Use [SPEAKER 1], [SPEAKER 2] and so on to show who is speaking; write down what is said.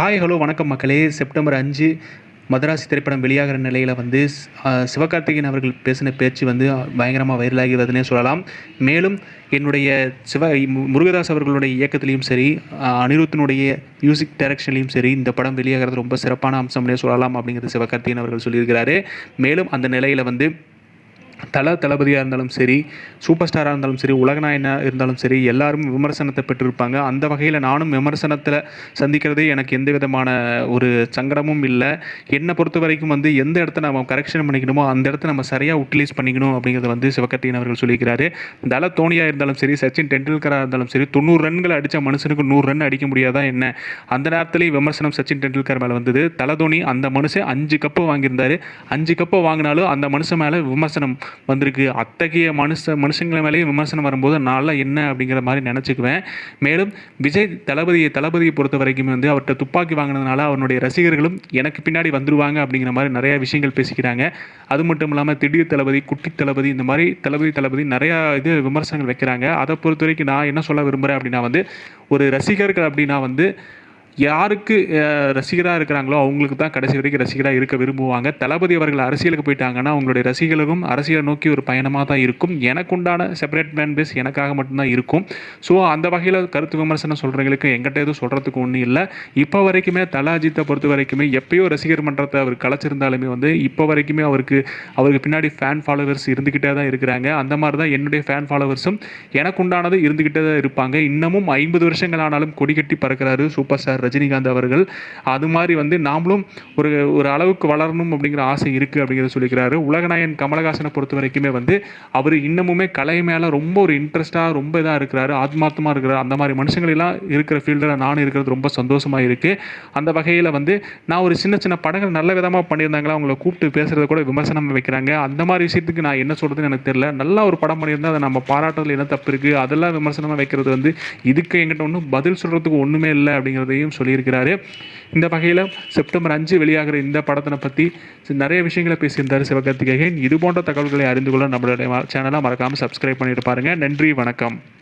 [SPEAKER 1] Hi hello வணக்கம் மக்களே. September அஞ்சு மதராசி திரைப்படம் வெளியாகிற நிலையில் வந்து சிவகார்த்திகேயன் அவர்கள் பேசின பேச்சு வந்து பயங்கரமாக வைரலாகி வருதுன்னே சொல்லலாம். மேலும் என்னுடைய சிவ மு- முருகதாஸ் அவர்களுடைய இயக்கத்திலையும் சரி அனிருத்தினுடைய மியூசிக் டைரக்ஷன்லையும் சரி இந்த படம் வெளியாகிறது ரொம்ப சிறப்பான அம்சம்னே சொல்லலாம் அப்படிங்கிறது சிவகார்த்திகேயன் அவர்கள் சொல்லியிருக்கிறாரு. மேலும் அந்த நிலையில் வந்து தல தளபதியாக இருந்தாலும் சரி சூப்பர் ஸ்டாராக இருந்தாலும் சரி உலகநாயனாக இருந்தாலும் சரி எல்லாரும் விமர்சனத்தை பெற்றிருப்பாங்க. அந்த வகையில் நானும் விமர்சனத்தில் சந்திக்கிறதே எனக்கு எந்த விதமான ஒரு சங்கடமும் இல்லை. என்னை பொறுத்த வரைக்கும் வந்து எந்த இடத்த நம்ம கரெக்ஷன் பண்ணிக்கணுமோ அந்த இடத்த நம்ம சரியாக யூட்டிலைஸ் பண்ணிக்கணும் அப்படிங்கிறத வந்து சிவகார்த்திகேயன் அவர்கள் சொல்லியிருக்கிறாரு தல தோனியாக இருந்தாலும் சரி சச்சின் டெண்டுல்கராக இருந்தாலும் சரி தொண்ணூறு ரன்களை அடித்த மனுஷனுக்கு நூறு ரன் அடிக்க முடியாதா என்ன? அந்த நேரத்துலேயும் விமர்சனம் சச்சின் டெண்டுல்கர் மேலே வந்தது. தலை தோனி அந்த மனுஷன் அஞ்சு கப்பு வாங்கியிருந்தாரு. அஞ்சு கப்பு வாங்கினாலும் அந்த மனுஷன் மேலே விமர்சனம் வந்திருக்கு. அத்தகைய மனுஷ மனுஷங்களை மேலேயும் விமர்சனம் வரும்போது நான்லாம் என்ன அப்படிங்கிற மாதிரி நினச்சிக்குவேன். மேலும் விஜய் தளபதியை தளபதியை பொறுத்த வரைக்கும் வந்து அவர்கிட்ட துப்பாக்கி வாங்கினதுனால அவனுடைய ரசிகர்களும் எனக்கு பின்னாடி வந்துருவாங்க அப்படிங்கிற மாதிரி நிறையா விஷயங்கள் பேசிக்கிறாங்க. அது மட்டும் இல்லாமல் திடீர் தளபதி குட்டி தளபதி இந்த மாதிரி தளபதி தளபதி நிறையா இது விமர்சனங்கள் வைக்கிறாங்க. அதை பொறுத்த வரைக்கும் நான் என்ன சொல்ல விரும்புகிறேன் அப்படின்னா வந்து ஒரு ரசிகர்கள் அப்படின்னா வந்து யாருக்கு ரசிகராக இருக்கிறாங்களோ அவங்களுக்கு தான் கடைசி வரைக்கும் ரசிகராக இருக்க விரும்புவாங்க. தளபதி அவர்கள் அரசியலுக்கு போயிட்டாங்கன்னா அவங்களுடைய ரசிகர்களும் அரசியலை நோக்கி ஒரு பயணமாக தான் இருக்கும். எனக்குண்டான செப்பரேட் மேன் பேஸ் எனக்காக மட்டும்தான் இருக்கும். ஸோ அந்த வகையில் கருத்து விமர்சனம் சொல்கிறவங்களுக்கு எங்கிட்ட எதுவும் சொல்கிறதுக்கு ஒன்றும் இல்லை. இப்போ வரைக்குமே தல அஜித்தை பொறுத்த வரைக்குமே எப்பயோ ரசிகர் மன்றத்தை அவர் கலைச்சிருந்தாலுமே வந்து இப்போ வரைக்குமே அவருக்கு அவருக்கு பின்னாடி ஃபேன் ஃபாலோவர்ஸ் இருந்துக்கிட்டே தான் இருக்கிறாங்க. அந்த மாதிரி தான் என்னுடைய ஃபேன் ஃபாலோவர்ஸும் எனக்கு உண்டானது இருந்துக்கிட்டே தான் இருப்பாங்க. இன்னமும் ஐம்பது வருஷங்கள் ஆனாலும் கொடி கட்டி பறக்கிறாரு சூப்பர் ஸ்டார் ரஜினிகாந்த் அவர்கள். அது மாதிரி வந்து நாமளும் ஒரு ஒரு அளவுக்கு வளரணும் அப்படிங்கிற ஆசை இருக்குது அப்படிங்கிறத சொல்லிக்கிறாரு. உலகநாயகன் கமலஹாசனை பொறுத்த வரைக்குமே வந்து அவர் இன்னமுமே கலை மேலே ரொம்ப ஒரு இன்ட்ரெஸ்ட்டாக ரொம்ப இதாக இருக்கிறாரு. ஆத்மார்த்தமாக இருக்கிறார். அந்த மாதிரி மனுஷங்களெல்லாம் இருக்கிற ஃபீல்டில் நானும் இருக்கிறது ரொம்ப சந்தோஷமாக இருக்குது அந்த வகையில் வந்து நான் ஒரு சின்ன சின்ன படங்கள் நல்ல விதமாக பண்ணியிருந்தாங்களா அவங்கள கூப்பிட்டு பேசுகிறத கூட விமர்சனம் வைக்கிறாங்க. அந்த மாதிரி விஷயத்துக்கு நான் என்ன சொல்கிறதுன்னு எனக்கு தெரியல. நல்லா ஒரு படம் பண்ணியிருந்தால் அதை நம்ம பாராட்டுறதுல என்ன தப்பு இருக்குது அதெல்லாம் விமர்சனமாக வைக்கிறது வந்து இதுக்கு எங்கிட்ட ஒன்றும் பதில் சொல்கிறதுக்கு ஒன்றுமே இல்லை அப்படிங்கிறதையும் சொல்லியிருக்கிறாரு. இந்த வகையில் செப்டம்பர் அஞ்சு வெளியாகிற இந்த படத்தினை பற்றி நிறைய விஷயங்களை பேசியிருந்தார் சிவகார்த்திகேயன். இது போன்ற தகவல்களை அறிந்து கொள்ள நம்மளுடைய சேனலை மறக்காமல் சப்ஸ்கிரைப் பண்ணிட்டு பாருங்க. நன்றி வணக்கம்.